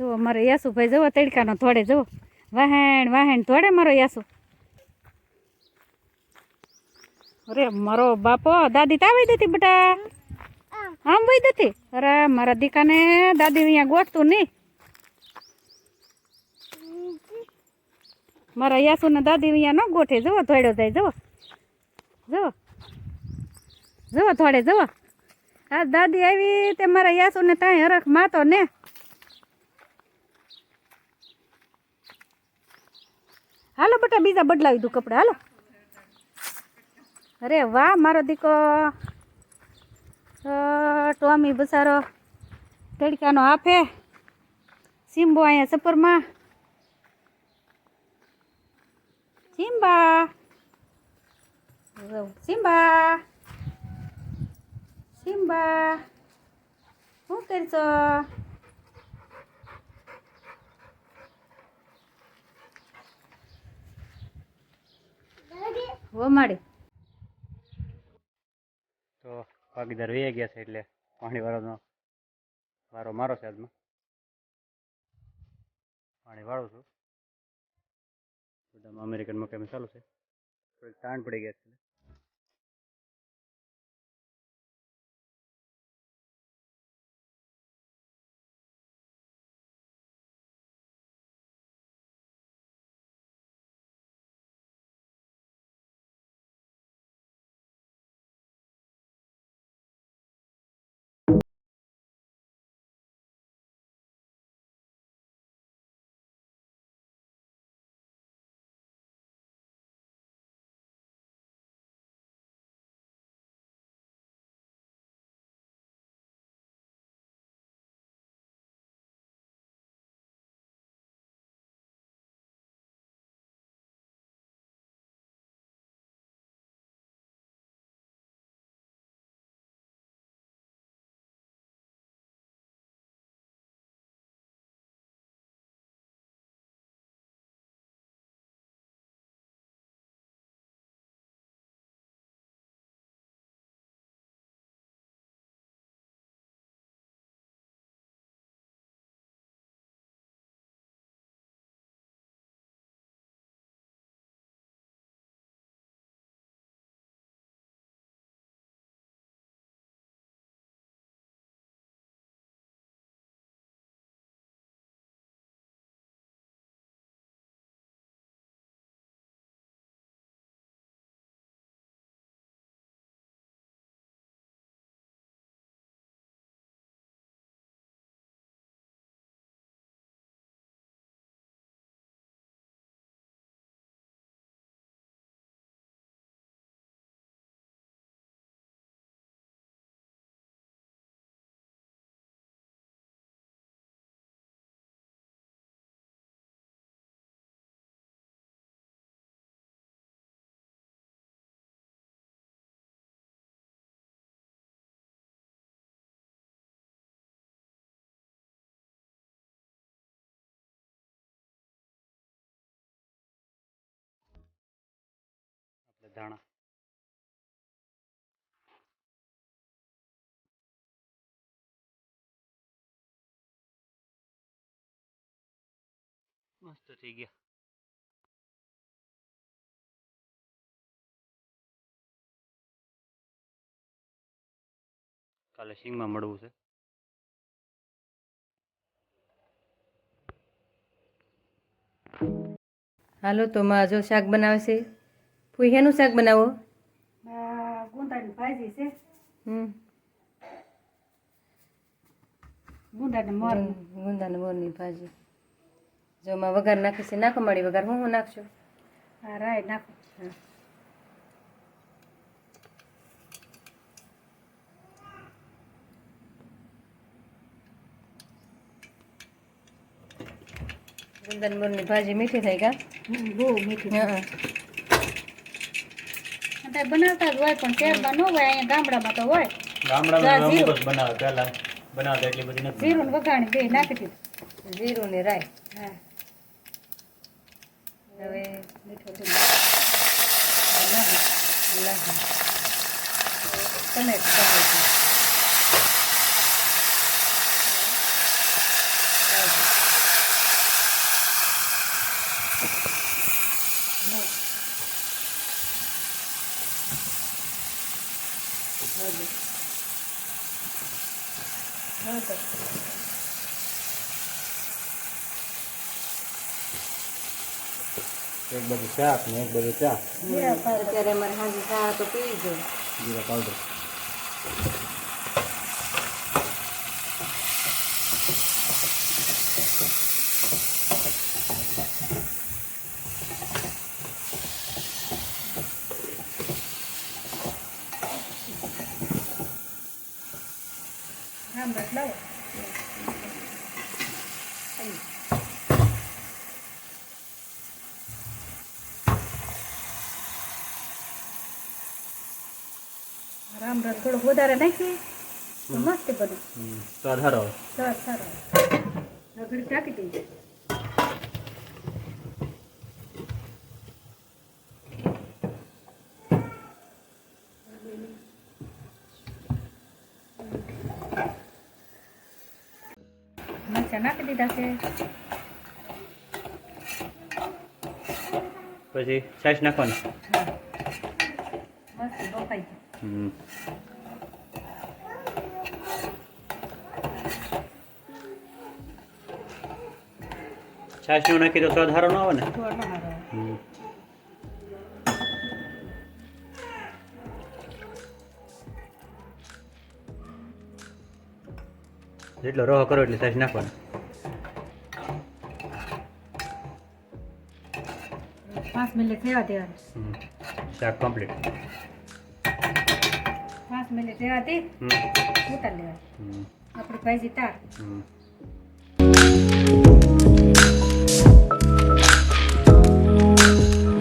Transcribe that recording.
જુઓ મારો યાસુભાઈ જુઓ તડકાનો થોડે જુઓ વાહેણ વાહેણ થોડે મારો યાસુ. અરે, મારો બાપો, દાદી તાવી દેતી બેટા? આમ વહી દેતી? અરે, મારા દીકાને દાદી અહીંયા ગોઠતું નહીં. મારા યાસુને દાદી અહીંયા ન ગોઠે. જુઓ થોડો થાય જુઓ. જુઓ. જુઓ થોડે જુઓ. આ દાદી આવી તે મારા યાસુને તાય હરખ માતો ને. હાલો બટા બીજા બદલાવી દઉં કપડાં, હાલો. અરે વાહ, મારો દીકો. ટોમી બસારો તડકાનો આફે સિમ્બો અહીંયા સપરમાં. સિમ્બા. સિમ્બા. સિમ્બા. શું કરશો? હો માડી તો ભાગીદાર વહી ગયા છે એટલે પાણી વાળાનો વારો મારો છે આજમાં પાણી વાળું છું. બધામાં અમેરિકન મકાઈમાં ચાલુ છે? થોડીક તાણ પડી ગયા છે. ધાણા મસ્ત થઈ ગયા. કાલે સિંગમાં મળવું છે. હાલો તો માં જો શાક બનાવશે ફૂઈ હેનું શાક બનાવો? ગુંદાની ભાજી છે. હમ. ગુંદાને મર. ગુંદાને મોરની ભાજી. જો માં વઘાર નાખી છે નાખો મળી વઘાર હું હું નાખશું આ રાય નાખો. ગુંદાન મોરની ભાજી મીઠી થાય ગા બહુ મીઠી. હા. અત્યારે બનાવતા જ હોય પણ શહેરમાં ન હોય અહીંયા ગામડામાં તો હોય. ગામડામાં જા, અમુક જ બનાવે પહેલા બનાવતા એટલી બધી નથી જીરું ને વઘાણી બે નાખી દીધું. જીરું ને રાઈ. હા. હવે મીઠું. લસણ ટમેટ ટમેટું હળદર હળદર એક બાજુ શાક ને એક બાજુ ચા અત્યારે અમારે સાંજે ચા તો પીવી જોઈએ જીરા પાવડર રામ રસ લાવો રામ રસ થોડુંક વધારે નાખીએ. મસ્ત બધું. સરસ સરસ રગડી ટાંકી દઈએ. નાખી દીધા છે પછી સાઈસ નાખવાની બસ બફાઈ હમ. છાશ નાખી તો સ્વાદ સારો ન આવે ને. જેટલો રોહ કરો એટલે છાશ નાખવાની પાંચ મિનિટ રહેવા દેવાનું. શાક કમ્પ્લીટ પાંચ મિનિટ રહેવાથી ઉતાર લેવાની. હમ. ભાજી તાર.